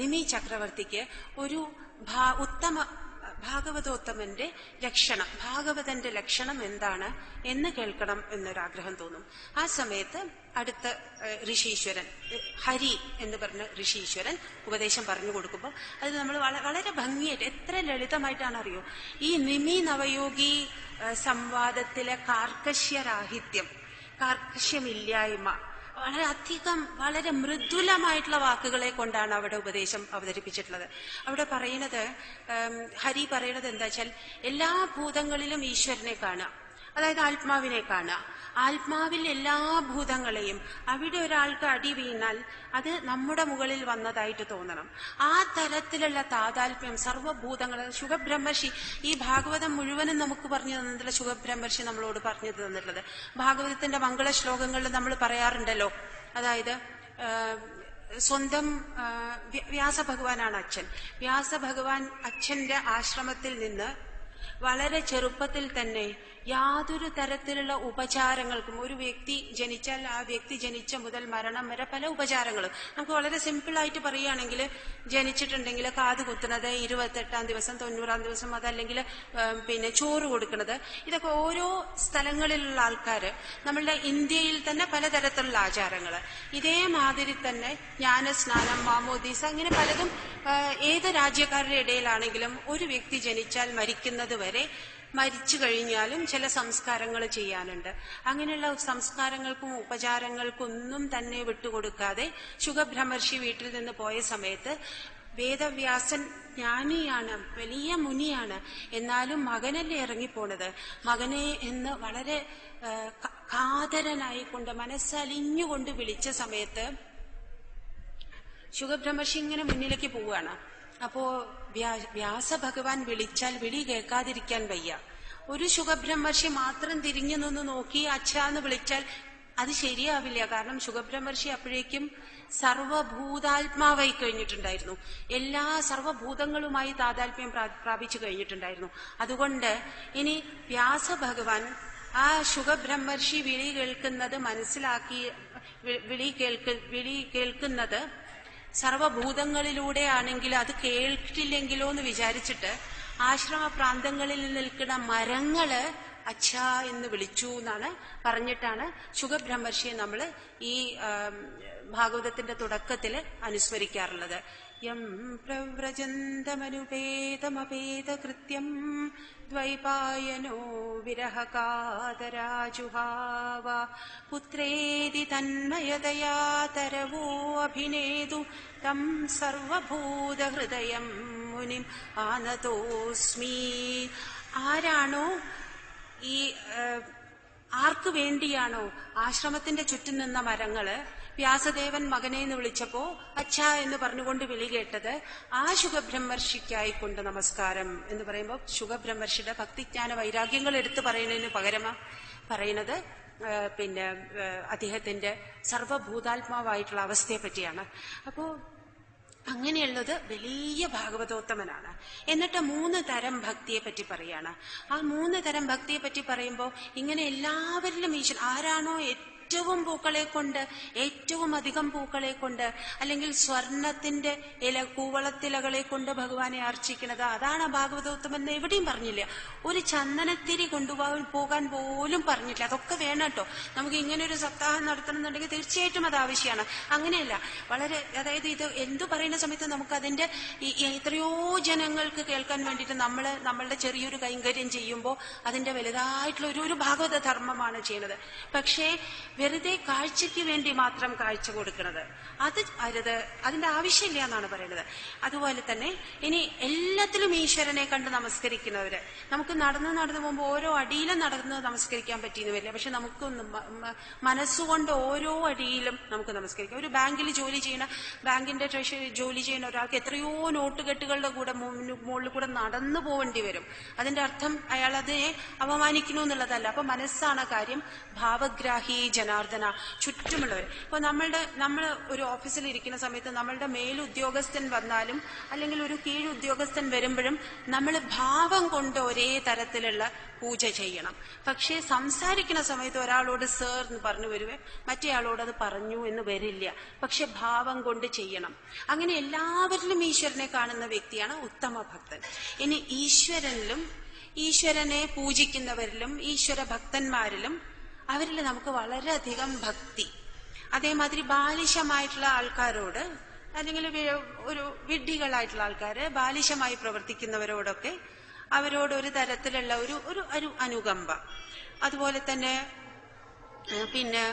നിമി ചക്രവർത്തിക്ക് ഒരു ഉത്തമ ഭാഗവതോത്തമന്റെ ലക്ഷണം ഭാഗവതന്റെ ലക്ഷണം എന്താണ് എന്ന് കേൾക്കണം എന്നൊരാഗ്രഹം തോന്നും. ആ സമയത്ത് അടുത്ത ഋഷീശ്വരൻ ഹരി എന്ന് പറഞ്ഞ ഋഷീശ്വരൻ ഉപദേശം പറഞ്ഞു കൊടുക്കുമ്പോൾ അത് നമ്മൾ വളരെ ഭംഗിയായിട്ട് എത്ര ലളിതമായിട്ടാണ് അറിയോ ഈ നിമി നവയോഗി സംവാദത്തിലെ കാർക്കശ്യരാഹിത്യം കാർക്കശ്യമില്ലായ്മ വളരെ അധികം വളരെ മൃദുലമായിട്ടുള്ള വാക്കുകളെ കൊണ്ടാണ് അവിടെ ഉപദേശം അവതരിപ്പിച്ചിട്ടുള്ളത്. അവിടെ പറയുന്നത് ഹരി പറയുന്നത് എന്താ വെച്ചാൽ എല്ലാ ഭൂതങ്ങളിലും ഈശ്വരനെ കാണാം അതായത് ആത്മാവിനെ കാണുക. ആത്മാവിൽ എല്ലാ ഭൂതങ്ങളെയും അവിടെ ഒരാൾക്ക് അടി വീണാൽ അത് നമ്മുടെ മുകളിൽ വന്നതായിട്ട് തോന്നണം. ആ തരത്തിലുള്ള താതാൽപ്യം സർവഭൂതങ്ങൾ ശുഖബ്രഹ്മർഷി ഈ ഭാഗവതം മുഴുവനും നമുക്ക് പറഞ്ഞു തന്നിട്ടുള്ള ശുഖബ്രഹ്മർഷി നമ്മളോട് പറഞ്ഞു തന്നിട്ടുള്ളത്. ഭാഗവതത്തിന്റെ മംഗള ശ്ലോകങ്ങളിൽ നമ്മൾ പറയാറുണ്ടല്ലോ. അതായത് സ്വന്തം വ്യാസ ഭഗവാനാണ് അച്ഛൻ. വ്യാസ ഭഗവാൻ അച്ഛന്റെ ആശ്രമത്തിൽ നിന്ന് വളരെ ചെറുപ്പത്തിൽ തന്നെ യാതൊരു തരത്തിലുള്ള ഉപചാരങ്ങൾക്കും ഒരു വ്യക്തി ജനിച്ചാൽ ആ വ്യക്തി ജനിച്ച മുതൽ മരണം വരെ പല ഉപചാരങ്ങളും. നമുക്ക് വളരെ സിമ്പിൾ ആയിട്ട് പറയുകയാണെങ്കിൽ ജനിച്ചിട്ടുണ്ടെങ്കിൽ കാത് കുത്തുന്നത് ഇരുപത്തെട്ടാം ദിവസം തൊണ്ണൂറാം ദിവസം അതല്ലെങ്കിൽ പിന്നെ ചോറ് കൊടുക്കുന്നത്. ഇതൊക്കെ ഓരോ സ്ഥലങ്ങളിലുള്ള ആൾക്കാർ നമ്മളുടെ ഇന്ത്യയിൽ തന്നെ പലതരത്തിലുള്ള ആചാരങ്ങൾ. ഇതേമാതിരി തന്നെ ജ്ഞാനസ്നാനം മാമോദീസ അങ്ങനെ പലതും ഏത് രാജ്യക്കാരുടെ ഇടയിലാണെങ്കിലും ഒരു വ്യക്തി ജനിച്ചാൽ മരിക്കുന്നത് വരെ മരിച്ചു കഴിഞ്ഞാലും ചില സംസ്കാരങ്ങൾ ചെയ്യാനുണ്ട്. അങ്ങനെയുള്ള സംസ്കാരങ്ങൾക്കും ഉപചാരങ്ങൾക്കൊന്നും തന്നെ വിട്ടുകൊടുക്കാതെ ശുഖബ്രഹ്മർഷി വീട്ടിൽ നിന്ന് പോയ സമയത്ത് വേദവ്യാസൻ ജ്ഞാനിയാണ് വലിയ മുനിയാണ്. എന്നാലും മകനല്ലേ ഇറങ്ങിപ്പോണത്? മകനെ എന്ന് വളരെ കാതരനായിക്കൊണ്ട് മനസ്സലിഞ്ഞുകൊണ്ട് വിളിച്ച സമയത്ത് ശുഖബ്രഹ്മർഷി ഇങ്ങനെ മുന്നിലേക്ക് പോവുകയാണ്. അപ്പോ വ്യാസഭഗവാൻ വിളിച്ചാൽ വിളി കേൾക്കാതിരിക്കാൻ വയ്യ. ഒരു ശുഖബ്രഹ്മർഷി മാത്രം തിരിഞ്ഞു നിന്ന് നോക്കി അച്ഛാന്ന് വിളിച്ചാൽ അത് ശരിയാവില്ല. കാരണം ശുഖബ്രഹ്മർഷി അപ്പോഴേക്കും സർവഭൂതാത്മാവായി കഴിഞ്ഞിട്ടുണ്ടായിരുന്നു. എല്ലാ സർവഭൂതങ്ങളുമായി താതാത്മ്യം പ്രാപിച്ചു കഴിഞ്ഞിട്ടുണ്ടായിരുന്നു. അതുകൊണ്ട് ഇനി വ്യാസ ഭഗവാൻ ആ ശുഖബ്രഹ്മർഷി വിളി കേൾക്കുന്നത് മനസ്സിലാക്കി വിളി കേൾക്ക് വിളി കേൾക്കുന്നത് സർവഭൂതങ്ങളിലൂടെ ആണെങ്കിൽ അത് കേൾക്കില്ലെങ്കിലോ എന്ന് വിചാരിച്ചിട്ട് ആശ്രമ പ്രാന്തങ്ങളിൽ നിൽക്കുന്ന മരങ്ങൾ അച്ഛ എന്ന് വിളിച്ചു എന്നാണ് പറഞ്ഞിട്ടാണ് ശുഖബ്രഹ്മർഷിയെ നമ്മൾ ഈ ഭാഗവതത്തിന്റെ തുടക്കത്തിൽ അനുസ്മരിക്കാറുള്ളത്. യം പ്രവ്രജന്തമനുപേതമപേതകൃത്യം ദ്വൈപായനോ വിരഹകാതരാജുഹാവ. പുത്രേതി തന്മയതയാ തരവോ അഭിനേതു തം സർവഭൂതഹൃദയം മുനിം ആനതോസ്മി ആരാണോ ഈ ആർക്കു വേണ്ടിയാണോ ആശ്രമത്തിന്റെ ചുറ്റും നിന്ന മരങ്ങൾ വ്യാസദേവൻ മകനെ എന്ന് വിളിച്ചപ്പോ അച്ഛ എന്ന് പറഞ്ഞുകൊണ്ട് വിളി കേട്ടത് ആ ശുഖബ്രഹ്മർഷിക്കായിക്കൊണ്ട് നമസ്കാരം എന്ന് പറയുമ്പോൾ ശുഖബ്രഹ്മർഷിയുടെ ഭക്തിജ്ഞാന വൈരാഗ്യങ്ങൾ എടുത്തു പറയുന്നതിന് പകരമാ പറയുന്നത് പിന്നെ അദ്ദേഹത്തിന്റെ സർവഭൂതാത്മാവായിട്ടുള്ള അവസ്ഥയെ പറ്റിയാണ്. അപ്പോ അങ്ങനെയുള്ളത് വലിയ ഭാഗവതോത്തമനാണ്. എന്നിട്ട് മൂന്ന് തരം ഭക്തിയെ പറ്റി പറയാണ്. ആ മൂന്ന് തരം ഭക്തിയെ പറ്റി പറയുമ്പോൾ ഇങ്ങനെ എല്ലാവരിലും ഈശ്വരൻ ആരാണോ ഏറ്റവും പൂക്കളെ കൊണ്ട് ഏറ്റവും അധികം പൂക്കളെ കൊണ്ട് അല്ലെങ്കിൽ സ്വർണത്തിന്റെ ഇല കൂവളത്തിലകളെ കൊണ്ട് ഭഗവാനെ അർച്ചിക്കുന്നത് അതാണ് ഭാഗവതോത്തമൻ എന്ന് എവിടെയും പറഞ്ഞില്ല. ഒരു ചന്ദനത്തിരി കൊണ്ടുപോകാൻ പോകാൻ പോലും പറഞ്ഞില്ല. അതൊക്കെ വേണം കേട്ടോ. നമുക്ക് ഇങ്ങനെ ഒരു സപ്താഹം നടത്തണമെന്നുണ്ടെങ്കിൽ തീർച്ചയായിട്ടും അത് ആവശ്യമാണ്. അങ്ങനെയല്ല. വളരെ അതായത് ഇത് എന്തു പറയുന്ന സമയത്ത് നമുക്ക് അതിന്റെ എത്രയോ ജനങ്ങൾക്ക് കേൾക്കാൻ വേണ്ടിയിട്ട് നമ്മൾ നമ്മളുടെ ചെറിയൊരു കൈങ്കര്യം ചെയ്യുമ്പോൾ അതിന്റെ വലുതായിട്ടുള്ള ഒരു ഒരു ഭാഗവത ധർമ്മമാണ് ചെയ്യുന്നത്. പക്ഷേ വെറുതെ കാഴ്ചയ്ക്ക് വേണ്ടി മാത്രം കാഴ്ച കൊടുക്കുന്നത്. അത് അരുത്. അതിന്റെ ആവശ്യമില്ല എന്നാണ് പറയുന്നത്. അതുപോലെ തന്നെ ഇനി എല്ലാത്തിലും ഈശ്വരനെ കണ്ട് നമസ്കരിക്കുന്നവര്. നമുക്ക് നടന്ന് നടന്നു പോകുമ്പോൾ ഓരോ അടിയിലും നടന്ന് നമസ്കരിക്കാൻ പറ്റിയെന്ന് വരില്ല. പക്ഷെ നമുക്ക് മനസ്സുകൊണ്ട് ഓരോ അടിയിലും നമുക്ക് നമസ്കരിക്കാം. ഒരു ബാങ്കിൽ ജോലി ചെയ്യുന്ന ബാങ്കിന്റെ ട്രഷറി ജോലി ചെയ്യുന്ന ഒരാൾക്ക് എത്രയോ നോട്ടുകെട്ടുകളുടെ കൂടെ മുകളിൽ കൂടെ നടന്നു പോവേണ്ടി വരും. അതിന്റെ അർത്ഥം അയാൾ അതിനെ അപമാനിക്കുന്നു എന്നുള്ളതല്ല. അപ്പൊ മനസ്സാണ് കാര്യം ഭാവഗ്രാഹി ജന ജനാർദ്ദന ചുറ്റുമുള്ളവർ. ഇപ്പൊ നമ്മളുടെ നമ്മൾ ഒരു ഓഫീസിൽ ഇരിക്കുന്ന സമയത്ത് നമ്മളുടെ മേലുദ്യോഗസ്ഥൻ വന്നാലും അല്ലെങ്കിൽ ഒരു കീഴുദ്യോഗസ്ഥൻ വരുമ്പോഴും നമ്മൾ ഭാവം കൊണ്ട് ഒരേ തരത്തിലുള്ള പൂജ ചെയ്യണം. പക്ഷേ സംസാരിക്കുന്ന സമയത്ത് ഒരാളോട് സർ എന്ന് പറഞ്ഞു വരുവേ മറ്റേയാളോട് അത് പറഞ്ഞു എന്ന് വരില്ല. പക്ഷെ ഭാവം കൊണ്ട് ചെയ്യണം. അങ്ങനെ എല്ലാവരിലും ഈശ്വരനെ കാണുന്ന വ്യക്തിയാണ് ഉത്തമ ഭക്തൻ. ഇനി ഈശ്വരനിലും ഈശ്വരനെ പൂജിക്കുന്നവരിലും ഈശ്വര ഭക്തന്മാരിലും അവരിൽ നമുക്ക് വളരെയധികം ഭക്തി. അതേമാതിരി ബാലിശമായിട്ടുള്ള ആൾക്കാരോട് അല്ലെങ്കിൽ ഒരു വിഡ്ഢികളായിട്ടുള്ള ആൾക്കാര് ബാലിശമായി പ്രവർത്തിക്കുന്നവരോടൊക്കെ അവരോട് ഒരു തരത്തിലുള്ള ഒരു ഒരു ഒരു അനുകമ്പ. അതുപോലെ തന്നെ പിന്നെ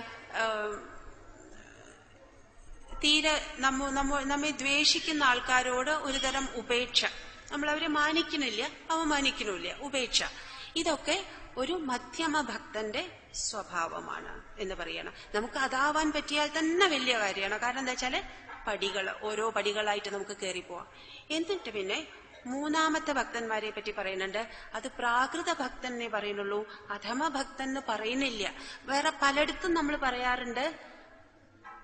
തീരെ നമ്മ നമ്മ നമ്മെ ദ്വേഷിക്കുന്ന ആൾക്കാരോട് ഒരുതരം ഉപേക്ഷ. നമ്മൾ അവരെ മാനിക്കണില്ല അവമാനിക്കണില്ല ഉപേക്ഷ. ഇതൊക്കെ ഒരു മധ്യമ ഭക്തന്റെ സ്വഭാവമാണ് എന്ന് പറയണം. നമുക്ക് അതാവാൻ പറ്റിയാൽ തന്നെ വലിയ കാര്യമാണ്. കാരണം എന്താ വെച്ചാൽ പടികൾ ഓരോ പടികളായിട്ട് നമുക്ക് കയറിപ്പോവാം എന്നിട്ട് പിന്നെ മൂന്നാമത്തെ ഭക്തന്മാരെ പറ്റി പറയുന്നുണ്ട്. അത് പ്രാകൃത ഭക്തനെ പറയുന്നുള്ളൂ. അധമ ഭക്തൻ എന്ന് പറയുന്നില്ല. വേറെ പലയിടത്തും നമ്മൾ പറയാറുണ്ട്.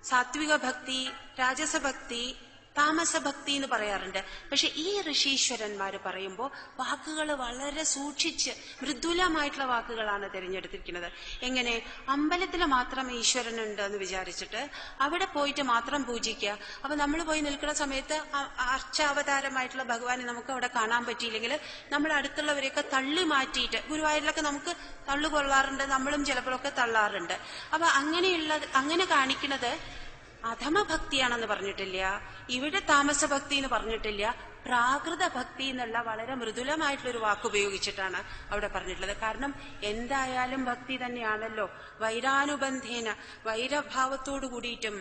സാത്വിക ഭക്തി രാജസഭക്തി താമസഭക്തി എന്ന് പറയാറുണ്ട്. പക്ഷെ ഈ ഋഷീശ്വരന്മാര് പറയുമ്പോൾ വാക്കുകൾ വളരെ സൂക്ഷിച്ച് മൃദുലമായിട്ടുള്ള വാക്കുകളാണ് തിരഞ്ഞെടുത്തിരിക്കുന്നത്. എങ്ങനെ? അമ്പലത്തിൽ മാത്രം ഈശ്വരനുണ്ട് എന്ന് വിചാരിച്ചിട്ട് അവിടെ പോയിട്ട് മാത്രം പൂജിക്കുക. അപ്പൊ നമ്മൾ പോയി നിൽക്കുന്ന സമയത്ത് അർച്ചാവതാരമായിട്ടുള്ള ഭഗവാനെ നമുക്ക് അവിടെ കാണാൻ പറ്റിയില്ലെങ്കിൽ നമ്മൾ അടുത്തുള്ളവരെയൊക്കെ തള്ളി മാറ്റിയിട്ട് ഗുരുവായൂരിലൊക്കെ നമുക്ക് തള്ളു കൊള്ളാറുണ്ട് നമ്മളും ചിലപ്പോഴൊക്കെ തള്ളാറുണ്ട്. അപ്പൊ അങ്ങനെയുള്ള അങ്ങനെ കാണിക്കുന്നത് അധമഭക്തിയാണെന്ന് പറഞ്ഞിട്ടില്ല. ഇവിടെ താമസഭക്തി എന്ന് പറഞ്ഞിട്ടില്ല. പ്രാകൃത ഭക്തി എന്നുള്ള വളരെ മൃദുലമായിട്ടുള്ള ഒരു വാക്ക് ഉപയോഗിച്ചിട്ടാണ് അവിടെ പറഞ്ഞിട്ടുള്ളത്. കാരണം എന്തായാലും ഭക്തി തന്നെയാണല്ലോ. വൈരാനുബന്ധേന വൈരഭാവത്തോടു കൂടിയിട്ടും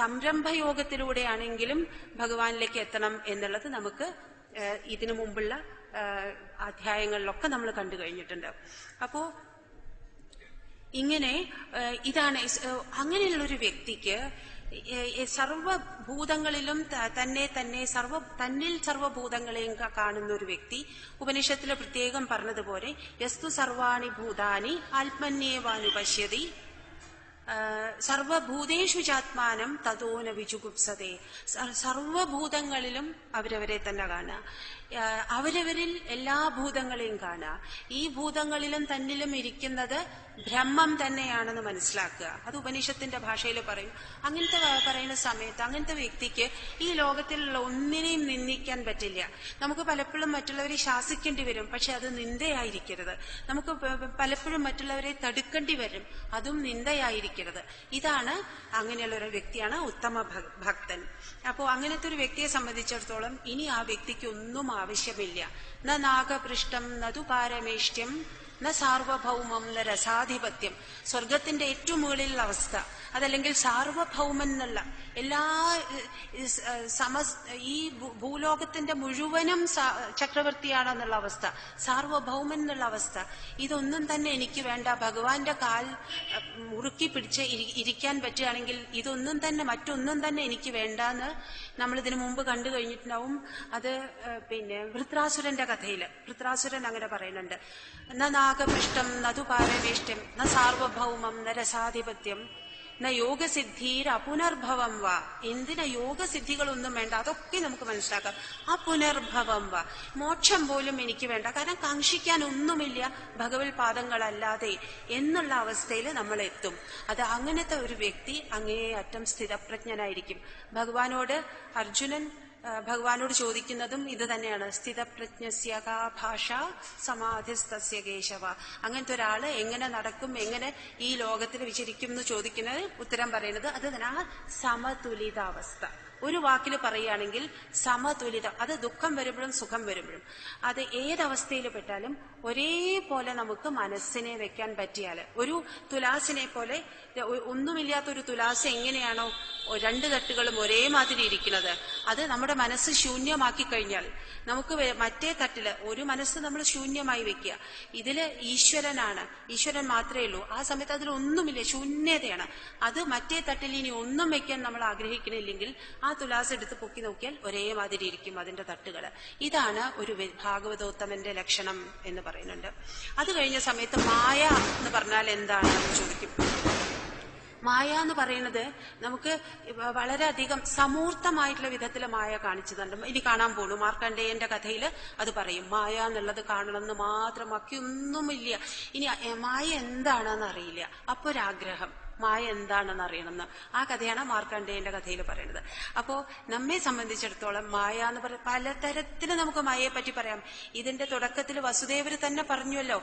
സംരംഭയോഗത്തിലൂടെയാണെങ്കിലും ഭഗവാനിലേക്ക് എത്തണം എന്നുള്ളത് നമുക്ക് ഇതിനു മുമ്പുള്ള അധ്യായങ്ങളിലൊക്കെ നമ്മൾ കണ്ടു കഴിഞ്ഞിട്ടുണ്ട്. അപ്പോ ഇങ്ങനെ ഇതാണ് അങ്ങനെയുള്ളൊരു വ്യക്തിക്ക് സർവഭൂതങ്ങളിലും തന്നെ തന്നെ സർവ തന്നിൽ സർവഭൂതങ്ങളെയും കാണുന്ന ഒരു വ്യക്തി ഉപനിഷത്തിൽ പ്രത്യേകം പറഞ്ഞതുപോലെ യസ്തു സർവാണി ഭൂതാനി ആത്മന്യേവാനു പശ്യതി സർവഭൂതേഷു ചാത്മാനം തതോന വിജുഗുപ്സതേ. സ- സർവഭൂതങ്ങളിലും അവരവരെ തന്നെ കാണുക. അവരവരിൽ എല്ലാ ഭൂതങ്ങളെയും കാണുക. ഈ ഭൂതങ്ങളിലും തന്നിലും ഇരിക്കുന്നത് ബ്രഹ്മം തന്നെയാണെന്ന് മനസ്സിലാക്കുക. അത് ഉപനിഷത്തിന്റെ ഭാഷയിൽ പറയും. അങ്ങനത്തെ പറയുന്ന സമയത്ത് അങ്ങനത്തെ വ്യക്തിക്ക് ഈ ലോകത്തിലുള്ള ഒന്നിനെയും നിന്ദിക്കാൻ പറ്റില്ല. നമുക്ക് പലപ്പോഴും മറ്റുള്ളവരെ ശാസിക്കേണ്ടി വരും പക്ഷെ അത് നിന്ദയായിരിക്കരുത്. നമുക്ക് പലപ്പോഴും മറ്റുള്ളവരെ തടുക്കേണ്ടി വരും അതും നിന്ദയായിരിക്കരുത്. ഇതാണ് അങ്ങനെയുള്ള ഒരു വ്യക്തിയാണ് ഉത്തമ ഭക്തൻ. അപ്പോ അങ്ങനത്തെ ഒരു വ്യക്തിയെ സംബന്ധിച്ചിടത്തോളം ഇനി ആ വ്യക്തിക്ക് ഒന്നും ആവശ്യമില്ല. ന നാഗപൃഷ്ടം നതു പാരമേഷ്ട്യം ന സാർവഭൗമം ന രസാധിപത്യം സ്വർഗത്തിന്റെ ഏറ്റവും മുകളിലുള്ള അവസ്ഥ. അതല്ലെങ്കിൽ സാർവഭൗമൻ എന്നുള്ള എല്ലാ സമസ് ഈ ഭൂലോകത്തിന്റെ മുഴുവനും ചക്രവർത്തിയാണെന്നുള്ള അവസ്ഥ. സാർവഭൗമൻ എന്നുള്ള അവസ്ഥ. ഇതൊന്നും തന്നെ എനിക്ക് വേണ്ട. ഭഗവാന്റെ കാൽ മുറുക്കി പിടിച്ച് ഇരിക്കാൻ പറ്റുകയാണെങ്കിൽ ഇതൊന്നും തന്നെ മറ്റൊന്നും തന്നെ എനിക്ക് വേണ്ട എന്ന് നമ്മൾ ഇതിനു മുമ്പ് കണ്ടു കഴിഞ്ഞിട്ടുണ്ടാവും. അത് പിന്നെ വൃത്രാസുരന്റെ കഥയിൽ. വൃത്രാസുരൻ അങ്ങനെ പറയുന്നുണ്ട്. ന നാഗപൃഷ്ടം നതു പാരവേഷ്ടം ന സാർവഭൗമം ന രസാധിപത്യം. ന യോഗസിദ്ധീരപുനർഭവം വാ. എന്തിന യോഗസിദ്ധികളൊന്നും വേണ്ട? അതൊക്കെ നമുക്ക് മനസ്സിലാക്കാം. അപുനർഭവം വ. മോക്ഷം പോലും എനിക്ക് വേണ്ട. കാരണം കാക്ഷിക്കാൻ ഒന്നുമില്ല ഭഗവത് പാദങ്ങളല്ലാതെ എന്നുള്ള അവസ്ഥയിൽ നമ്മൾ എത്തും. അത് അങ്ങനത്തെ ഒരു വ്യക്തി അങ്ങേയറ്റം സ്ഥിരപ്രജ്ഞനായിരിക്കും ഭഗവാനോട് അർജുനൻ ഭഗവാനോട് ചോദിക്കുന്നതും ഇത് തന്നെയാണ്. സ്ഥിതപ്രജ്ഞസ്യ ഭാഷ സമാധിസ്തസ്യ കേശവ. അങ്ങനത്തെ ഒരാൾ എങ്ങനെ നടക്കും എങ്ങനെ ഈ ലോകത്തിൽ വിചരിക്കും എന്ന് ചോദിക്കുന്നത് ഉത്തരം പറയുന്നത് അത് തന്നെ സമതുലിതാവസ്ഥ. ഒരു വാക്കിൽ പറയുകയാണെങ്കിൽ സമതുലിതം അത് ദുഃഖം വരുമ്പോഴും സുഖം വരുമ്പോഴും. അത് ഏതവസ്ഥയിൽ പെട്ടാലും ഒരേപോലെ നമുക്ക് മനസ്സിനെ വെക്കാൻ പറ്റിയാൽ ഒരു തുലാസിനെ പോലെ ഒന്നുമില്ലാത്ത ഒരു തുലാസ് എങ്ങനെയാണോ രണ്ട് തട്ടുകളും ഒരേ മാതിരി ഇരിക്കുന്നത്. അത് നമ്മുടെ മനസ്സ് ശൂന്യമാക്കി കഴിഞ്ഞാൽ നമുക്ക് മറ്റേ തട്ടിൽ ഒരു മനസ്സ് നമ്മൾ ശൂന്യമായി വെക്കുക. ഇതിൽ ഈശ്വരനാണ്. ഈശ്വരൻ മാത്രമേ ഉള്ളൂ. ആ സമയത്ത് അതിൽ ഒന്നുമില്ല. ശൂന്യതയാണ്. അത് മറ്റേ തട്ടിൽ ഇനി ഒന്നും വെക്കാൻ നമ്മൾ ആഗ്രഹിക്കണില്ലെങ്കിൽ ആ തുലാസ് എടുത്ത് പൊക്കി നോക്കിയാൽ ഒരേ മാതിരി ഇരിക്കും അതിന്റെ തട്ടുകൾ ഇതാണ് ഒരു ഭാഗവതോത്തമന്റെ ലക്ഷണം എന്ന് പറയുന്നുണ്ട്. അത് കഴിഞ്ഞ സമയത്ത് മായ എന്ന് പറഞ്ഞാൽ എന്താണ് ചോദിക്കും. മായ എന്ന് പറയുന്നത് നമുക്ക് വളരെയധികം സമൂർത്തമായിട്ടുള്ള വിധത്തിൽ മായ കാണിച്ചു തന്നെ ഇനി കാണാൻ പോണു. മാർക്കണ്ഡേയന്റെ കഥയിൽ അത് പറയും. മായ എന്നുള്ളത് കാണണമെന്ന് മാത്രം ബാക്കിയൊന്നുമില്ല. ഇനി മായ എന്താണെന്ന് അറിയില്ല. അപ്പൊ ഒരാഗ്രഹം മായ എന്താണെന്ന് അറിയണമെന്ന്. ആ കഥയാണ് മാർക്കണ്ഡേയന്റെ കഥയിൽ പറയുന്നത്. അപ്പോ നമ്മെ സംബന്ധിച്ചിടത്തോളം മായ എന്ന് പറ പലതരത്തിൽ നമുക്ക് മായയെ പറ്റി പറയാം. ഇതിന്റെ തുടക്കത്തിൽ വസുദേവര് തന്നെ പറഞ്ഞുവല്ലോ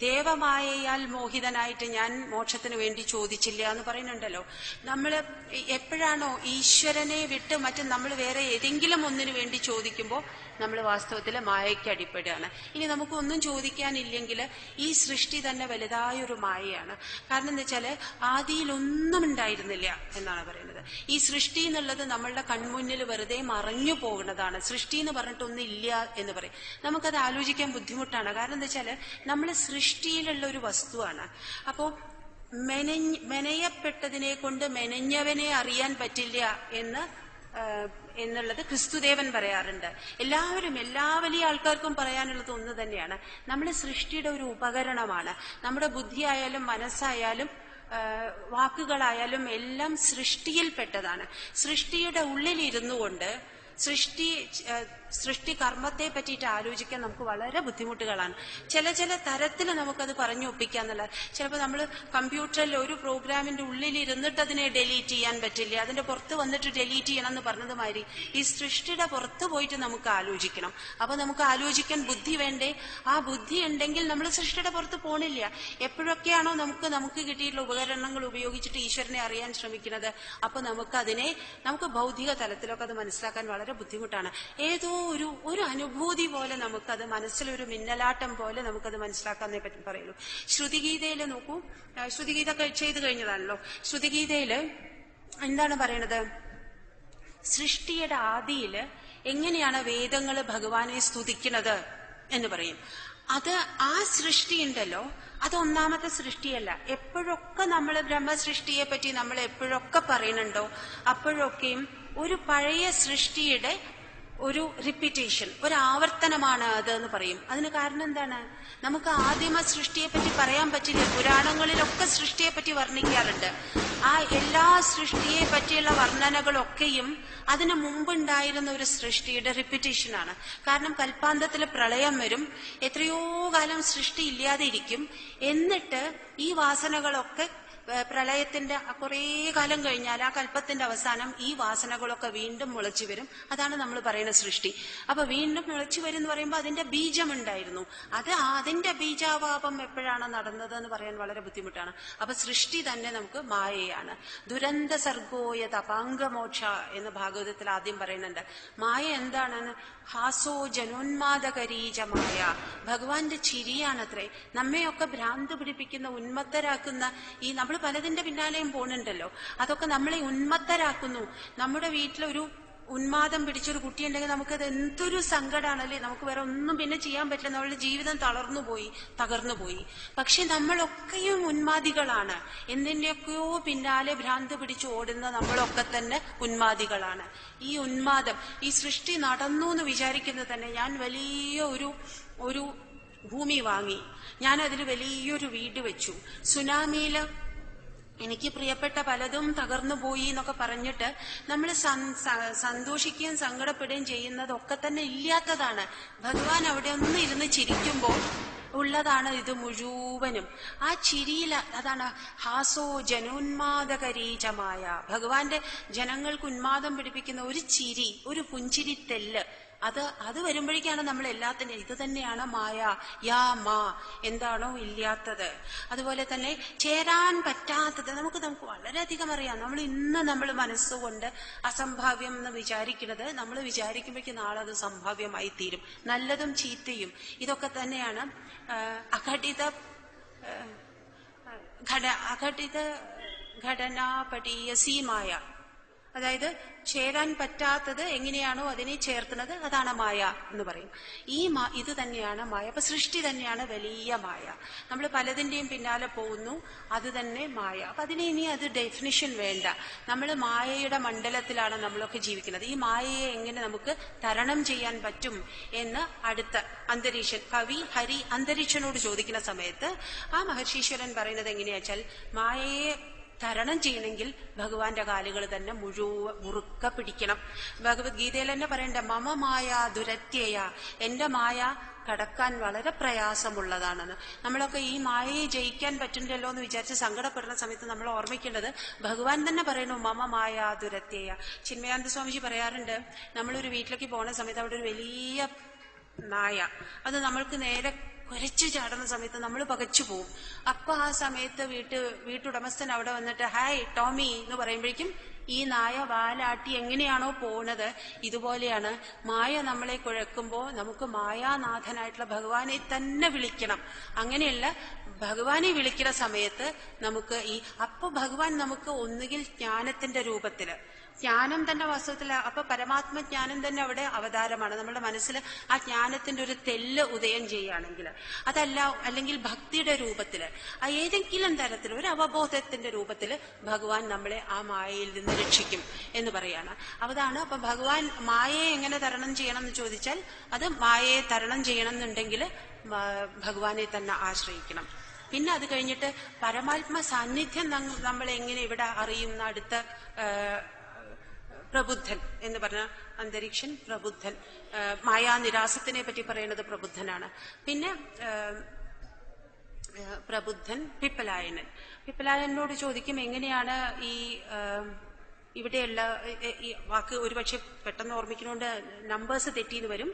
ദേവമായയാൽ മോഹിതനായിട്ട് ഞാൻ മോക്ഷത്തിന് വേണ്ടി ചോദിച്ചില്ല എന്ന് പറയുന്നുണ്ടല്ലോ. നമ്മൾ എപ്പോഴാണോ ഈശ്വരനെ വിട്ട് മറ്റും നമ്മൾ വേറെ ഏതെങ്കിലും ഒന്നിനു വേണ്ടി ചോദിക്കുമ്പോൾ നമ്മൾ വാസ്തവത്തിൽ മായയ്ക്ക് അടിപ്പെടുകയാണ് ഇനി നമുക്ക് ഒന്നും ചോദിക്കാനില്ലെങ്കിൽ ഈ സൃഷ്ടി തന്നെ വലുതായൊരു മായയാണ്. കാരണം എന്താ വെച്ചാൽ ആദിയിലൊന്നും ഉണ്ടായിരുന്നില്ല എന്നാണ് പറയുന്നത്. ഈ സൃഷ്ടി എന്നുള്ളത് നമ്മളുടെ കൺമുന്നിൽ വെറുതെ മറഞ്ഞു പോകുന്നതാണ്. സൃഷ്ടി എന്ന് പറഞ്ഞിട്ടൊന്നും ഇല്ല എന്ന് പറയും. നമുക്കത് ആലോചിക്കാൻ ബുദ്ധിമുട്ടാണ്. കാരണം എന്താ വെച്ചാൽ നമ്മൾ സൃഷ്ടിയിലുള്ള ഒരു വസ്തുവാണ്. അപ്പോൾ മെനഞ്ഞ് മെനയപ്പെട്ടതിനെ കൊണ്ട് മെനഞ്ഞവനെ അറിയാൻ പറ്റില്ല എന്ന് എന്നുള്ളത് ക്രിസ്തുദേവൻ പറയാറുണ്ട്. എല്ലാവരും എല്ലാ വലിയ ആൾക്കാർക്കും പറയാനുള്ളത് ഒന്ന് തന്നെയാണ്. നമ്മൾ സൃഷ്ടിയുടെ ഒരു ഉപകരണമാണ്. നമ്മുടെ ബുദ്ധിയായാലും മനസ്സായാലും വാക്കുകളായാലും എല്ലാം സൃഷ്ടിയിൽപ്പെട്ടതാണ്. സൃഷ്ടിയുടെ ഉള്ളിലിരുന്നു കൊണ്ട് സൃഷ്ടി സൃഷ്ടി കർമ്മത്തെ പറ്റിയിട്ട് ആലോചിക്കാൻ നമുക്ക് വളരെ ബുദ്ധിമുട്ടുകളാണ്. ചില ചില തരത്തിൽ നമുക്കത് പറഞ്ഞു ഒപ്പിക്കാന്നുള്ള ചിലപ്പോൾ നമ്മൾ കമ്പ്യൂട്ടറിൽ ഒരു പ്രോഗ്രാമിന്റെ ഉള്ളിൽ ഇരുന്നിട്ട് അതിനെ ഡെലീറ്റ് ചെയ്യാൻ പറ്റില്ല? അതിന്റെ പുറത്ത് വന്നിട്ട് ഡെലീറ്റ് ചെയ്യണം എന്ന് പറഞ്ഞത് മാതിരി ഈ സൃഷ്ടിയുടെ പുറത്ത് പോയിട്ട് നമുക്ക് ആലോചിക്കണം. അപ്പൊ നമുക്ക് ആലോചിക്കാൻ ബുദ്ധി വേണ്ടേ? ആ ബുദ്ധി ഉണ്ടെങ്കിൽ നമ്മൾ സൃഷ്ടിയുടെ പുറത്ത് പോണില്ല. എപ്പോഴൊക്കെയാണോ നമുക്ക് നമുക്ക് കിട്ടിയിട്ടുള്ള ഉപകരണങ്ങൾ ഉപയോഗിച്ചിട്ട് ഈശ്വരനെ അറിയാൻ ശ്രമിക്കുന്നത്. അപ്പൊ നമുക്ക് അതിനെ നമുക്ക് ഭൗതിക തലത്തിലൊക്കെ അത് മനസ്സിലാക്കാൻ വളരെ ബുദ്ധിമുട്ടാണ്. ഏതോ ഒരു ഒരു അനുഭൂതി പോലെ നമുക്കത് മനസ്സിലൊരു മിന്നലാട്ടം പോലെ നമുക്കത് മനസ്സിലാക്കാന്നേ പറ്റി പറയുള്ളൂ. ശ്രുതിഗീതയിൽ നോക്കൂ. ശ്രുതിഗീത ചെയ്തു കഴിഞ്ഞതാണല്ലോ. ശ്രുതിഗീതയിൽ എന്താണ് പറയണത്? സൃഷ്ടിയുടെ ആദിയിൽ എങ്ങനെയാണ് വേദങ്ങൾ ഭഗവാനെ സ്തുതിക്കുന്നത് എന്ന് പറയും. അത് ആ സൃഷ്ടി ഉണ്ടല്ലോ. അത് ഒന്നാമത്തെ സൃഷ്ടിയല്ല. എപ്പോഴൊക്കെ നമ്മൾ ബ്രഹ്മസൃഷ്ടിയെ പറ്റി നമ്മൾ എപ്പോഴൊക്കെ പറയുന്നുണ്ടോ അപ്പോഴൊക്കെയും ഒരു പഴയ സൃഷ്ടിയുടെ ഒരു റിപ്പീറ്റേഷൻ ഒരു ആവർത്തനമാണ് അത് എന്ന് പറയും. അതിന് കാരണം എന്താണ്? നമുക്ക് ആദിമ സൃഷ്ടിയെ പറ്റി പറയാൻ പറ്റില്ല. പുരാണങ്ങളിലൊക്കെ സൃഷ്ടിയെ പറ്റി വർണിക്കാറുണ്ട്. ആ എല്ലാ സൃഷ്ടിയെ പറ്റിയുള്ള വർണനകളൊക്കെയും അതിനു മുമ്പുണ്ടായിരുന്ന ഒരു സൃഷ്ടിയുടെ റിപ്പീറ്റേഷനാണ് കാരണം കൽപ്പാന്തത്തിൽ പ്രളയം വരും എത്രയോ കാലം സൃഷ്ടി ഇല്ലാതെ ഇരിക്കും. എന്നിട്ട് ഈ വാസനകളൊക്കെ പ്രളയത്തിന്റെ കുറേ കാലം കഴിഞ്ഞാൽ ആ കൽപ്പത്തിന്റെ അവസാനം ഈ വാസനകളൊക്കെ വീണ്ടും മുളച്ചു വരും. അതാണ് നമ്മൾ പറയുന്ന സൃഷ്ടി. അപ്പൊ വീണ്ടും മുളച്ചു വരും എന്ന് പറയുമ്പോൾ അതിന്റെ ബീജം ഉണ്ടായിരുന്നു അത് അതിന്റെ ബീജാവാപം എപ്പോഴാണ് നടന്നത് എന്ന് പറയാൻ വളരെ ബുദ്ധിമുട്ടാണ്. അപ്പൊ സൃഷ്ടി തന്നെ നമുക്ക് മായയാണ്. ദുരന്ത സർഗോയ തപാംഗമോക്ഷ എന്ന് ഭാഗവതത്തിൽ ആദ്യം പറയുന്നുണ്ട്. മായ എന്താണെന്ന്? ഹാസോ ജനോന്മാദകരീജമായ ഭഗവാന്റെ ചിരിയാണത്രേ. നമ്മെയൊക്കെ ഭ്രാന്ത് പിടിപ്പിക്കുന്ന ഉന്മത്തരാക്കുന്ന ഈ നമ്മൾ പലതിന്റെ പിന്നാലെയും പോണുണ്ടല്ലോ. അതൊക്കെ നമ്മളെ ഉന്മത്തരാക്കുന്നു. നമ്മുടെ വീട്ടിലൊരു ഉന്മാദം പിടിച്ചൊരു കുട്ടിയുണ്ടെങ്കിൽ നമുക്കത് എന്തൊരു സങ്കടമാണല്ലേ നമുക്ക് വേറെ ഒന്നും പിന്നെ ചെയ്യാൻ പറ്റില്ല. നമ്മളുടെ ജീവിതം തളർന്നു പോയി തകർന്നു പോയി. പക്ഷെ നമ്മളൊക്കെയും ഉന്മാദികളാണ്. എന്തിന്റെയൊക്കെയോ പിന്നാലെ ഭ്രാന്ത് പിടിച്ച് ഓടുന്ന നമ്മളൊക്കെ തന്നെ ഉന്മാദികളാണ്. ഈ ഉന്മാദം ഈ സൃഷ്ടി നടന്നു എന്ന് വിചാരിക്കുന്നത് തന്നെ ഞാൻ വലിയ ഒരു ഒരു ഭൂമി വാങ്ങി. ഞാൻ അതിൽ വലിയൊരു വീട് വെച്ചു. സുനാമിയിൽ എനിക്ക് പ്രിയപ്പെട്ട പലതും തകർന്നു പോയി എന്നൊക്കെ പറഞ്ഞിട്ട് നമ്മൾ സന്തോഷിക്കുകയും സങ്കടപ്പെടുകയും ചെയ്യുന്നതൊക്കെ തന്നെ ഇല്ലാത്തതാണ്. ഭഗവാൻ അവിടെ ഒന്ന് ഇരുന്ന് ചിരിക്കുമ്പോൾ ഉള്ളതാണ് ഇത് മുഴുവനും. ആ ചിരിയിൽ അതാണ് ഹാസോ ജനോന്മാദകരീചമായ ഭഗവാന്റെ ജനങ്ങൾക്ക് ഉന്മാദം പിടിപ്പിക്കുന്ന ഒരു ചിരി ഒരു പുഞ്ചിരി തെല്ല്. അത് അത് വരുമ്പോഴേക്കാണ് നമ്മൾ എല്ലാത്തിനും ഇത് തന്നെയാണ് മായ യാ മാ എന്താണോ ഇല്ലാത്തത്. അതുപോലെ തന്നെ ചേരാൻ പറ്റാത്തത് നമുക്ക് നമുക്ക് വളരെയധികം അറിയാം. നമ്മൾ ഇന്ന് നമ്മൾ മനസ്സുകൊണ്ട് അസംഭാവ്യം എന്ന് വിചാരിക്കുന്നത് നമ്മൾ വിചാരിക്കുമ്പോഴേക്കും നാളെ അത് സംഭാവ്യമായി തീരും. നല്ലതും ചീത്തയും. ഇതൊക്കെ തന്നെയാണ് അഘടിത ഘട അഘടിത ഘടനാപടീയസീമായ അതായത് ചേരാൻ പറ്റാത്തത് എങ്ങനെയാണോ അതിനെ ചേർക്കുന്നത് അതാണ് മായ എന്ന് പറയും. ഈ ഇത് തന്നെയാണ് മായ. അപ്പൊ സൃഷ്ടി തന്നെയാണ് വലിയ മായ. നമ്മൾ പലതിന്റെയും പിന്നാലെ പോകുന്നു അത് തന്നെ മായ. അപ്പൊ അതിന് ഇനി അത് ഡെഫിനിഷൻ വേണ്ട. നമ്മൾ മായയുടെ മണ്ഡലത്തിലാണ് നമ്മളൊക്കെ ജീവിക്കുന്നത്. ഈ മായയെ എങ്ങനെ നമുക്ക് തരണം ചെയ്യാൻ പറ്റും എന്ന് അടുത്ത അന്തരീക്ഷൻ കവി ഹരി അന്തരീക്ഷനോട് ചോദിക്കുന്ന സമയത്ത് ആ മഹർഷീശ്വരൻ പറയുന്നത് എങ്ങനെയാച്ചാൽ മായയെ തരണം ചെയ്യണമെങ്കിൽ ഭഗവാന്റെ കാലുകൾ തന്നെ മുഴുവൻ മുറുക്ക പിടിക്കണം. ഭഗവത്ഗീതയിൽ തന്നെ പറയണ്ട മമ മായ ദുരത്യയ എന്റെ മായ കടക്കാൻ വളരെ പ്രയാസമുള്ളതാണെന്ന്. നമ്മളൊക്കെ ഈ മായയെ ജയിക്കാൻ പറ്റുന്നില്ലല്ലോ എന്ന് വിചാരിച്ച് സങ്കടപ്പെടുന്ന സമയത്ത് നമ്മൾ ഓർമ്മിക്കേണ്ടത് ഭഗവാൻ തന്നെ പറയുന്നു മമ മായ ദുരത്യയ. ചിന്മയാനന്ദ സ്വാമിജി പറയാറുണ്ട് നമ്മളൊരു വീട്ടിലേക്ക് പോണ സമയത്ത് അവിടെ ഒരു വലിയ നായ അത് നമ്മൾക്ക് നേരെ കുരച്ചു ചാടുന്ന സമയത്ത് നമ്മൾ പകച്ചു പോവും. അപ്പൊ ആ സമയത്ത് വീട്ട് വീട്ടുടമസ്ഥൻ അവിടെ വന്നിട്ട് ഹായ് ടോമി എന്ന് പറയുമ്പോഴേക്കും ഈ നായ വാലാട്ടി എങ്ങനെയാണോ പോണത് ഇതുപോലെയാണ്. മായ നമ്മളെ കുഴക്കുമ്പോൾ നമുക്ക് മായാനാഥനായിട്ടുള്ള ഭഗവാനെ തന്നെ വിളിക്കണം. അങ്ങനെയുള്ള ഭഗവാനെ വിളിക്കുന്ന സമയത്ത് നമുക്ക് ഈ അപ്പൊ ഭഗവാൻ നമുക്ക് ഒന്നുകിൽ ജ്ഞാനത്തിന്റെ രൂപത്തിൽ ജ്ഞാനം തന്നെ വാസ്തവത്തിൽ അപ്പൊ പരമാത്മ ജ്ഞാനം തന്നെ അവിടെ അവതാരമാണ്. നമ്മുടെ മനസ്സിൽ ആ ജ്ഞാനത്തിന്റെ ഒരു തെല്ല് ഉദയം ചെയ്യുകയാണെങ്കിൽ അതല്ല അല്ലെങ്കിൽ ഭക്തിയുടെ രൂപത്തിൽ ആ ഏതെങ്കിലും തരത്തിൽ ഒരു അവബോധത്തിന്റെ രൂപത്തിൽ ഭഗവാൻ നമ്മളെ ആ മായയിൽ നിന്ന് രക്ഷിക്കും എന്ന് പറയാണ്. അതാണ് അപ്പൊ ഭഗവാൻ മായയെ എങ്ങനെ തരണം ചെയ്യണം എന്ന് ചോദിച്ചാൽ അത് മായയെ തരണം ചെയ്യണം എന്നുണ്ടെങ്കിൽ ഭഗവാനെ തന്നെ ആശ്രയിക്കണം. പിന്നെ അത് കഴിഞ്ഞിട്ട് പരമാത്മ സാന്നിധ്യം നമ്മൾ എങ്ങനെ ഇവിടെ അറിയുന്ന അടുത്ത പ്രബുദ്ധൻ എന്ന് പറഞ്ഞ അന്തരീക്ഷൻ പ്രബുദ്ധൻ. മായാനിരാസത്തിനെ പറ്റി പറയുന്നത് പ്രബുദ്ധനാണ്. പിന്നെ പ്രബുദ്ധൻ പിപ്പലായനൻ. പിപ്പലായനോട് ചോദിക്കും എങ്ങനെയാണ് ഈ ഇവിടെയുള്ള ഈ വാക്ക് ഒരുപക്ഷെ പെട്ടെന്ന് ഓർമ്മിക്കുന്നതുകൊണ്ട് നമ്പേഴ്സ് തെറ്റിന്ന് വരും.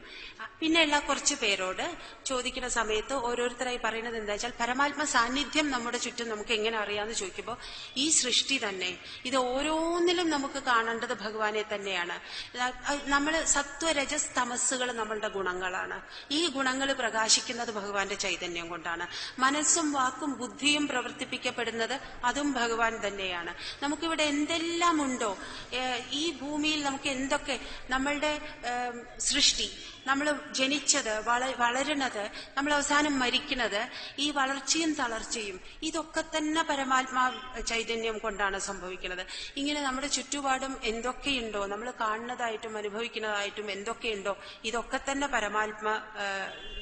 പിന്നെ എല്ലാ കുറച്ച് പേരോട് ചോദിക്കുന്ന സമയത്ത് ഓരോരുത്തരായി പറയുന്നത് എന്താ വെച്ചാൽ പരമാത്മ സാന്നിധ്യം നമ്മുടെ ചുറ്റും നമുക്ക് എങ്ങനെ അറിയാമെന്ന് ചോദിക്കുമ്പോൾ ഈ സൃഷ്ടി തന്നെ ഇത് ഓരോന്നിലും നമുക്ക് കാണേണ്ടത് ഭഗവാനെ തന്നെയാണ്. നമ്മൾ സത്വരജസ് തമസ്സുകൾ നമ്മളുടെ ഗുണങ്ങളാണ്. ഈ ഗുണങ്ങൾ പ്രകാശിക്കുന്നത് ഭഗവാന്റെ ചൈതന്യം കൊണ്ടാണ്. മനസ്സും വാക്കും ബുദ്ധിയും പ്രവർത്തിപ്പിക്കപ്പെടുന്നത് അതും ഭഗവാൻ തന്നെയാണ്. നമുക്കിവിടെ എന്തെല്ലാം ഉണ്ടോ ഈ ഭൂമിയിൽ നമുക്ക് എന്തൊക്കെ നമ്മളുടെ സൃഷ്ടി നമ്മൾ ജനിച്ചത് വള വളരുന്നത് നമ്മൾ അവസാനം മരിക്കുന്നത് ഈ വളർച്ചയും തളർച്ചയും ഇതൊക്കെ തന്നെ പരമാത്മാ ചൈതന്യം കൊണ്ടാണ് സംഭവിക്കുന്നത്. ഇങ്ങനെ നമ്മുടെ ചുറ്റുപാടും എന്തൊക്കെയുണ്ടോ നമ്മൾ കാണുന്നതായിട്ടും അനുഭവിക്കുന്നതായിട്ടും എന്തൊക്കെയുണ്ടോ ഇതൊക്കെ തന്നെ പരമാത്മ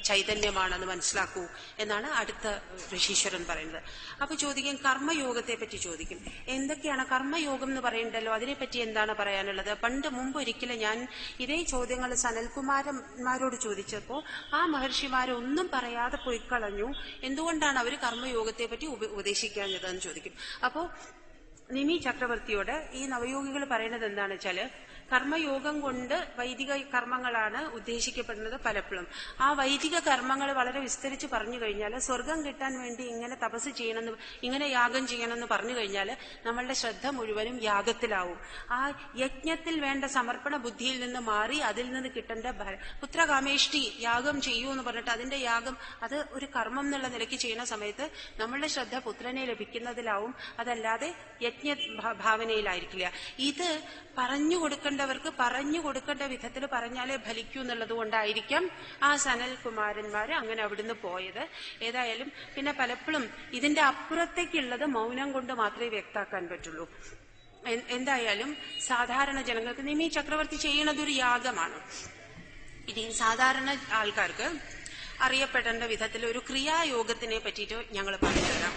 ചൈതന്യമാണെന്ന് മനസ്സിലാക്കൂ എന്നാണ് അടുത്ത ഋഷീശ്വരൻ പറയുന്നത്. അപ്പൊ ചോദിക്കും കർമ്മയോഗത്തെ പറ്റി ചോദിക്കും. എന്തൊക്കെയാണ് കർമ്മയോഗം എന്ന് പറയണ്ടല്ലോ? അതിനെപ്പറ്റി എന്താണ് പറയാനുള്ളത്? പണ്ട് മുമ്പ് ഒരിക്കലും ഞാൻ ഇതേ ചോദ്യങ്ങൾ സനൽകുമാരന്മാരോട് ചോദിച്ചപ്പോൾ ആ മഹർഷിമാരൊന്നും പറയാതെ പോയി കളഞ്ഞു. എന്തുകൊണ്ടാണ് അവർ കർമ്മയോഗത്തെ പറ്റി ഉപദേശിക്കാഞ്ഞതെന്ന് ചോദിക്കും. അപ്പോ നിമി ചക്രവർത്തിയോട് ഈ നവയോഗികൾ പറയുന്നത് എന്താണെന്ന് വെച്ചാൽ കർമ്മയോഗം കൊണ്ട് വൈദിക കർമ്മങ്ങളാണ് ഉദ്ദേശിക്കപ്പെടുന്നത് പലപ്പോഴും. ആ വൈദിക കർമ്മങ്ങൾ വളരെ വിസ്തരിച്ച് പറഞ്ഞു കഴിഞ്ഞാൽ സ്വർഗം കിട്ടാൻ വേണ്ടി ഇങ്ങനെ തപസ് ചെയ്യണമെന്ന് ഇങ്ങനെ യാഗം ചെയ്യണമെന്ന് പറഞ്ഞു കഴിഞ്ഞാൽ നമ്മളുടെ ശ്രദ്ധ മുഴുവനും യാഗത്തിലാവും. ആ യജ്ഞത്തിൽ വേണ്ട സമർപ്പണ ബുദ്ധിയിൽ നിന്ന് മാറി അതിൽ നിന്ന് കിട്ടേണ്ട പുത്രകാമേഷ്ടി യാഗം ചെയ്യൂ എന്ന് പറഞ്ഞിട്ട് അതിന്റെ യാഗം അത് ഒരു കർമ്മം എന്നുള്ള നിലയ്ക്ക് ചെയ്യുന്ന സമയത്ത് നമ്മളുടെ ശ്രദ്ധ പുത്രനെ ലഭിക്കുന്നതിലാവും. അതല്ലാതെ യജ്ഞ ഭാവനയിലായിരിക്കില്ല. ഇത് പറഞ്ഞു കൊടുക്കേണ്ടവർക്ക് പറഞ്ഞു കൊടുക്കേണ്ട വിധത്തിൽ പറഞ്ഞാലേ ഫലിക്കൂ എന്നുള്ളത് കൊണ്ടായിരിക്കാം ആ സനൽകുമാരന്മാർ അങ്ങനെ അവിടുന്ന് പോയത്. ഏതായാലും പിന്നെ പലപ്പോഴും ഇതിന്റെ അപ്പുറത്തേക്കുള്ളത് മൗനം കൊണ്ട് മാത്രമേ വ്യക്താക്കാൻ പറ്റുള്ളൂ. എന്തായാലും സാധാരണ ജനങ്ങൾക്ക് നിമി ചക്രവർത്തി ചെയ്യണതൊരു യാഗമാണ്. ഇനി സാധാരണ ആൾക്കാർക്ക് അറിയപ്പെടേണ്ട വിധത്തിൽ ഒരു ക്രിയായോഗത്തിനെ പറ്റിയിട്ട് ഞങ്ങൾ പറഞ്ഞുതരാം.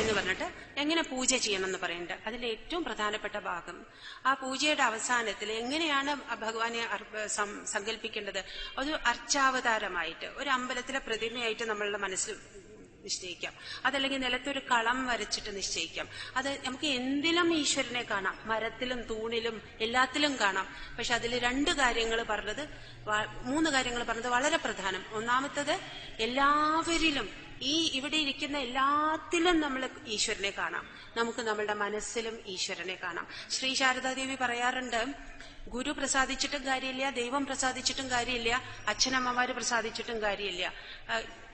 എന്ന് പറഞ്ഞിട്ട് എങ്ങനെ പൂജ ചെയ്യണം എന്ന് പറയുന്നുണ്ട്. അതിലെ ഏറ്റവും പ്രധാനപ്പെട്ട ഭാഗം. ആ പൂജയുടെ അവസാനത്തിൽ എങ്ങനെയാണ് ഭഗവാനെ സങ്കല്പിക്കേണ്ടത് ഒരു അർച്ചാവതാരമായിട്ട് ഒരു അമ്പലത്തിലെ പ്രതിമയായിട്ട് നമ്മളുടെ മനസ്സിൽ നിശ്ചയിക്കാം. അതല്ലെങ്കിൽ നിലത്തൊരു കളം വരച്ചിട്ട് നിശ്ചയിക്കാം. അത് നമുക്ക് എന്തിലും ഈശ്വരനെ കാണാം. മരത്തിലും തൂണിലും എല്ലാത്തിലും കാണാം. പക്ഷെ അതിൽ രണ്ട് കാര്യങ്ങൾ പറഞ്ഞത് മൂന്ന് കാര്യങ്ങൾ പറഞ്ഞത് വളരെ പ്രധാനം. ഒന്നാമത്തത് എല്ലാവരിലും ഈ ഇവിടെ ഇരിക്കുന്ന എല്ലാത്തിലും നമ്മൾ ഈശ്വരനെ കാണാം. നമുക്ക് നമ്മളുടെ മനസ്സിലും ഈശ്വരനെ കാണാം. ശ്രീ ശാരദാദേവി പറയാറുണ്ട് ഗുരു പ്രസാദിച്ചിട്ടും കാര്യമില്ല ദൈവം പ്രസാദിച്ചിട്ടും കാര്യമില്ല അച്ഛനമ്മമാര് പ്രസാദിച്ചിട്ടും കാര്യമില്ല.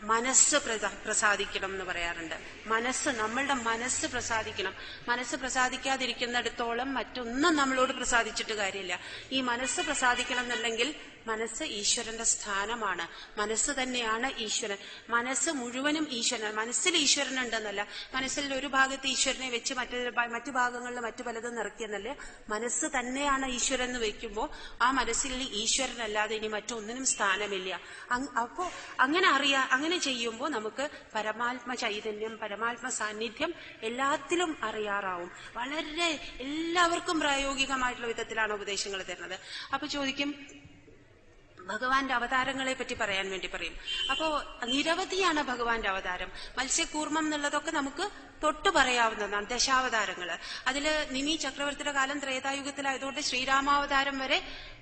മനസ്സ് പ്രസാദിക്കണം എന്ന് പറയാറുണ്ട്. മനസ്സ് നമ്മളുടെ മനസ്സ് പ്രസാദിക്കണം. മനസ്സ് പ്രസാദിക്കാതിരിക്കുന്നിടത്തോളം മറ്റൊന്നും നമ്മളോട് പ്രസാദിച്ചിട്ട് കാര്യമില്ല. ഈ മനസ്സ് പ്രസാദിക്കണം എന്നുണ്ടെങ്കിൽ മനസ്സ് ഈശ്വരന്റെ സ്ഥാനമാണ്. മനസ്സ് തന്നെയാണ് ഈശ്വരൻ. മനസ്സ് മുഴുവനും ഈശ്വരൻ മനസ്സിൽ ഈശ്വരൻ ഉണ്ടെന്നല്ല മനസ്സിൽ ഒരു ഭാഗത്ത് ഈശ്വരനെ വെച്ച് മറ്റൊരു മറ്റു ഭാഗങ്ങളിൽ മറ്റു പലതും നിറക്കിയെന്നല്ലേ മനസ്സ് തന്നെയാണ് ഈശ്വരൻ എന്ന് വെക്കുമ്പോൾ ആ മനസ്സിൽ ഈശ്വരനല്ലാതെ ഇനി മറ്റൊന്നിനും സ്ഥാനമില്ല. അപ്പോ അങ്ങനെ അറിയാ അങ്ങനെ ചെയ്യുമ്പോൾ നമുക്ക് പരമാത്മ ചൈതന്യം പരമാത്മ സാന്നിധ്യം എല്ലാത്തിലും അറിയാറാവും. വളരെ എല്ലാവർക്കും പ്രായോഗികമായിട്ടുള്ള വിധത്തിലാണ് ഉപദേശങ്ങൾ തരുന്നത്. അപ്പൊ ചോദിക്കും ഭഗവാന്റെ അവതാരങ്ങളെ പറ്റി പറയാൻ വേണ്ടി പറയും. അപ്പോ നിരവധിയാണ് ഭഗവാന്റെ അവതാരം. മത്സ്യകൂർമ്മം എന്നുള്ളതൊക്കെ നമുക്ക് തൊട്ട് പറയാവുന്നതാണ് ദശാവതാരങ്ങൾ അതിൽ നിമി ചക്രവർത്തിയുടെ കാലം ത്രേതായുഗത്തിലായതുകൊണ്ട് ശ്രീരാമാവതാരം വരെ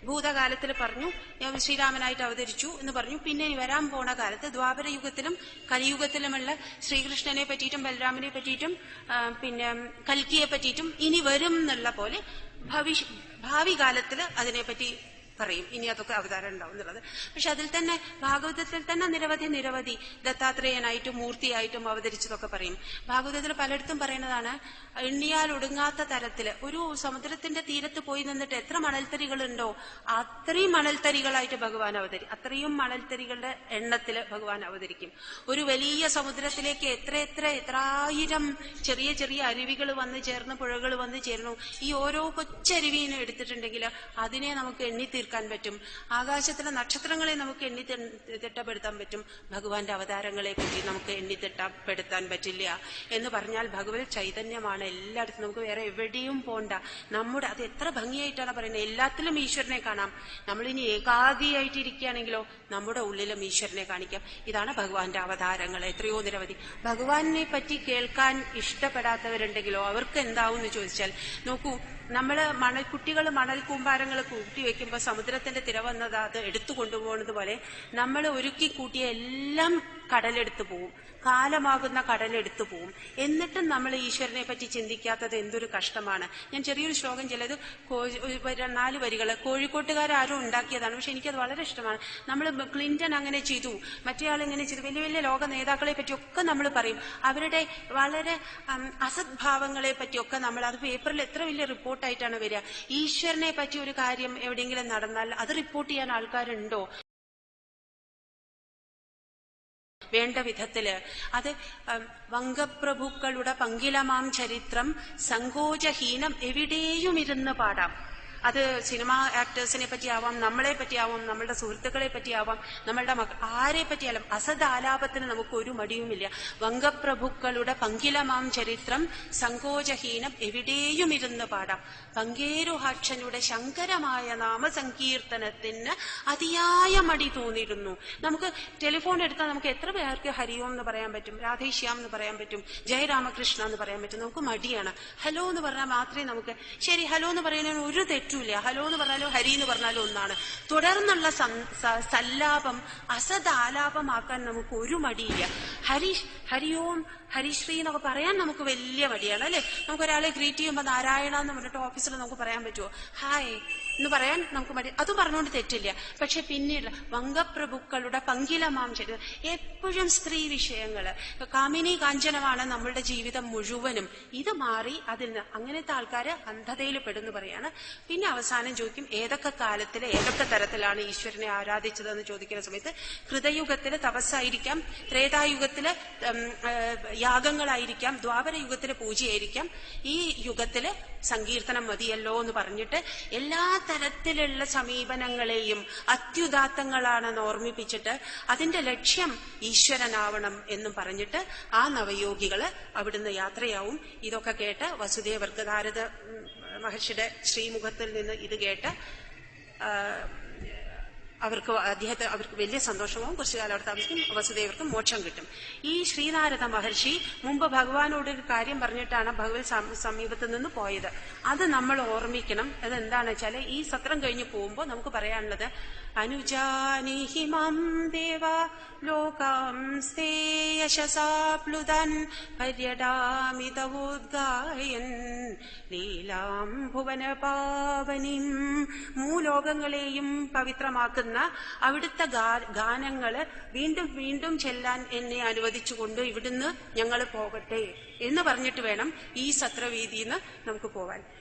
ഭൂതകാലത്തിൽ പറഞ്ഞു ഞാൻ ശ്രീരാമനായിട്ട് അവതരിച്ചു എന്ന് പറഞ്ഞു. പിന്നെ വരാൻ പോണ കാലത്ത് ദ്വാപരയുഗത്തിലും കലിയുഗത്തിലുമുള്ള ശ്രീകൃഷ്ണനെ പറ്റിയിട്ടും ബലരാമനെ പറ്റിയിട്ടും പിന്നെ കൽക്കിയെ പറ്റിയിട്ടും ഇനി വരും എന്നുള്ള പോലെ ഭവിഷ് ഭാവി കാലത്തിൽ അതിനെപ്പറ്റി പറയും. ഇനി അതൊക്കെ അവതാരം ഉണ്ടാവും എന്നുള്ളത്. പക്ഷെ അതിൽ തന്നെ ഭാഗവതത്തിൽ തന്നെ നിരവധി നിരവധി ദത്താത്രേയനായിട്ടും മൂർത്തിയായിട്ടും അവതരിച്ചതൊക്കെ പറയും. ഭാഗവതത്തിൽ പലയിടത്തും പറയുന്നതാണ് എണ്ണിയാൽ ഒടുങ്ങാത്ത തരത്തിൽ ഒരു സമുദ്രത്തിന്റെ തീരത്ത് പോയി നിന്നിട്ട് എത്ര മണൽത്തരികളുണ്ടോ അത്രയും മണൽത്തരികളായിട്ട് ഭഗവാൻ അവതരി അത്രയും മണൽത്തരികളുടെ എണ്ണത്തിൽ ഭഗവാൻ അവതരിക്കും. ഒരു വലിയ സമുദ്രത്തിലേക്ക് എത്ര എത്ര എത്രായിരം ചെറിയ ചെറിയ അരുവികൾ വന്ന് ചേർന്ന് പുഴകൾ വന്ന് ചേർന്നു ഈ ഓരോ കൊച്ചരുവിനെ എടുത്തിട്ടുണ്ടെങ്കിൽ അതിനെ നമുക്ക് എണ്ണി തീർക്കാൻ പറ്റും. ആകാശത്തിലെ നക്ഷത്രങ്ങളെ നമുക്ക് എണ്ണി തിട്ടപ്പെടുത്താൻ പറ്റും. ഭഗവാന്റെ അവതാരങ്ങളെ പറ്റി നമുക്ക് എണ്ണി തിട്ടപ്പെടുത്താൻ പറ്റില്ല എന്ന് പറഞ്ഞാൽ ഭഗവത് ചൈതന്യമാണ് എല്ലായിടത്തും. നമുക്ക് വേറെ എവിടെയും പോണ്ട. നമ്മുടെ അത് എത്ര ഭംഗിയായിട്ടാണ് പറയുന്നത്. എല്ലാത്തിലും ഈശ്വരനെ കാണാം. നമ്മളിനി ഏകാഗിയായിട്ടിരിക്കുകയാണെങ്കിലോ നമ്മുടെ ഉള്ളിലും ഈശ്വരനെ കാണിക്കാം. ഇതാണ് ഭഗവാന്റെ അവതാരങ്ങൾ. എത്രയോ നിരവധി. ഭഗവാനെ പറ്റി കേൾക്കാൻ ഇഷ്ടപ്പെടാത്തവരുണ്ടെങ്കിലോ അവർക്ക് എന്താവും എന്ന് ചോദിച്ചാൽ നോക്കൂ നമ്മൾ മണൽ കുട്ടികൾ മണൽ കൂമ്പാരങ്ങൾ കൂട്ടി വെക്കുമ്പോൾ സമുദ്രത്തിന്റെ തിര വന്നത് അത് എടുത്തു കൊണ്ടുപോകുന്നത് പോലെ നമ്മൾ ഒരുക്കി കൂട്ടിയ എല്ലാം കടലെടുത്തു പോവും. കാലമാകുന്ന കടലെടുത്തു പോവും. എന്നിട്ടും നമ്മൾ ഈശ്വരനെ പറ്റി ചിന്തിക്കാത്തത് എന്തൊരു കഷ്ടമാണ്. ഞാൻ ചെറിയൊരു ശ്ലോകം ചിലത് നാല് വരികൾ കോഴിക്കോട്ടുകാരും ഉണ്ടാക്കിയതാണ്. പക്ഷെ എനിക്കത് വളരെ ഇഷ്ടമാണ്. നമ്മൾ ക്ലിന്റൺ അങ്ങനെ ചെയ്തു. മറ്റേ ആൾ ഇങ്ങനെ ചെയ്തു. വലിയ വലിയ ലോക നേതാക്കളെ പറ്റിയൊക്കെ നമ്മൾ പറയും. അവരുടെ വളരെ അസദ്ഭാവങ്ങളെ പറ്റിയൊക്കെ നമ്മൾ അത് പേപ്പറിൽ എത്ര വലിയ റിപ്പോർട്ടായിട്ടാണ് വരിക. ഈശ്വരനെ പറ്റി ഒരു കാര്യം എവിടെയെങ്കിലും നടന്നാൽ അത് റിപ്പോർട്ട് ചെയ്യാൻ ആൾക്കാരുണ്ടോ? വേണ്ട വിധത്തിൽ. അത് വങ്കപ്രഭുക്കളുടെ പങ്കിലമാം ചരിത്രം സങ്കോചഹീനം എവിടെയും ഇരുന്ന് പാടാം. അത് സിനിമാ ആക്ടേഴ്സിനെ പറ്റിയാവാം നമ്മളെ പറ്റിയാവാം നമ്മളുടെ സുഹൃത്തുക്കളെ പറ്റിയാവാം നമ്മളുടെ മക്ക ആരെ പറ്റിയാലും അസദ് ആലാപത്തിന് നമുക്ക് ഒരു മടിയുമില്ല. വങ്കപ്രഭുക്കളുടെ പങ്കിലമാം ചരിത്രം സങ്കോചഹീനം എവിടെയും ഇരുന്ന് പാടാം. പങ്കേരുഹാക്ഷനുടെ ശങ്കരമായ നാമസങ്കീർത്തനത്തിന് അതിയായ മടി തോന്നിയിരുന്നു. നമുക്ക് ടെലിഫോൺ എടുത്താൽ നമുക്ക് എത്ര പേർക്ക് ഹരിയോം എന്ന് പറയാൻ പറ്റും രാധേശ്യാം എന്ന് പറയാൻ പറ്റും ജയരാമകൃഷ്ണ എന്ന് പറയാൻ പറ്റും. നമുക്ക് മടിയാണ്. ഹലോ എന്ന് പറഞ്ഞാൽ മാത്രമേ നമുക്ക് ശരി ഹലോ എന്ന് പറയുന്നതിന് ഒരു തെറ്റുമില്ല ഹലോ എന്ന് പറഞ്ഞാലോ ഹരി എന്ന് പറഞ്ഞാലോ ഒന്നാണ്. തുടർന്നുള്ള സല്ലാപം അസദാലാപമാക്കാൻ നമുക്ക് ഒരു മടിയില്ല. ഹരി ഹരിയോം ഹരിശ്രീ എന്നൊക്കെ പറയാൻ നമുക്ക് വലിയ മടിയാണ് അല്ലെ? നമുക്ക് ഒരാളെ ഗ്രീറ്റ് ചെയ്യുമ്പോൾ നാരായണ എന്ന് പറഞ്ഞിട്ട് ഓഫീസിൽ നമുക്ക് പറയാൻ പറ്റുമോ ഹായ് എന്ന് പറയാൻ നമുക്ക് മടി. അത് പറഞ്ഞുകൊണ്ട് തെറ്റില്ല. പക്ഷെ പിന്നീട് വങ്കപ്രഭുക്കളുടെ പങ്കിലമാം ചെയ്തത്. എപ്പോഴും സ്ത്രീ വിഷയങ്ങൾ കാമിനി കാഞ്ചനമാണ് നമ്മളുടെ ജീവിതം മുഴുവനും. ഇത് മാറി അതിൽ നിന്ന് അങ്ങനത്തെ ആൾക്കാര് അന്ധതയിൽ പെടുന്നു പറയാണ്. പിന്നെ അവസാനം ചോദിക്കും ഏതൊക്കെ കാലത്തിൽ ഏതൊക്കെ തരത്തിലാണ് ഈശ്വരനെ ആരാധിച്ചതെന്ന് ചോദിക്കുന്ന സമയത്ത് കൃതയുഗത്തിൽ തപസ്സായിരിക്കാം ത്രേതായുഗത്തിൽ യാഗങ്ങളായിരിക്കാം ദ്വാപര യുഗത്തിൽ പൂജയായിരിക്കാം. ഈ യുഗത്തിൽ സങ്കീർത്തനം മതിയല്ലോ എന്ന് പറഞ്ഞിട്ട് എല്ലാ തരത്തിലുള്ള സമീപനങ്ങളെയും അത്യുദാത്തങ്ങളാണെന്ന് ഓർമ്മിപ്പിച്ചിട്ട് അതിന്റെ ലക്ഷ്യം ഈശ്വരനാവണം എന്നും പറഞ്ഞിട്ട് ആ നവയോഗികൾ അവിടുന്ന് യാത്രയാവും. ഇതൊക്കെ കേട്ട് വസുദേവർക്ക് ഭാരത മഹർഷിയുടെ ശ്രീമുഖത്തിൽ നിന്ന് ഇത് കേട്ട് അവർക്ക് അദ്ദേഹത്തെ അവർക്ക് വലിയ സന്തോഷവും കുറച്ചു കാലം അവിടെ താമസിക്കും വസുദേവർക്ക് മോക്ഷം കിട്ടും. ഈ ശ്രീനാരദ മഹർഷി മുമ്പ് ഭഗവാനോട് ഒരു കാര്യം പറഞ്ഞിട്ടാണ് ഭഗവത് സമീപത്ത് നിന്ന് പോയത്. അത് നമ്മൾ ഓർമ്മിക്കണം. അതെന്താണെന്ന് വെച്ചാൽ ഈ സത്രം കഴിഞ്ഞ് പോകുമ്പോൾ നമുക്ക് പറയാനുള്ളത് അനുജാനിഹി മാം ദേവ ലോകം യശസാപ്ലുതൻ പര്യടാമിതവോദ്ഗായൻ ലീലാം ഭുവന പാവനിം മൂലോകങ്ങളെയും പവിത്രമാക്കുന്ന അവിടുത്തെ ഗാ- ഗാനങ്ങൾ വീണ്ടും വീണ്ടും ചെല്ലാൻ എന്നെ അനുവദിച്ചുകൊണ്ട് ഇവിടുന്ന് ഞങ്ങൾ പോകട്ടെ എന്ന് പറഞ്ഞിട്ട് വേണം ഈ സത്രവീതിയിൽ നിന്ന് നമുക്ക് പോവാൻ.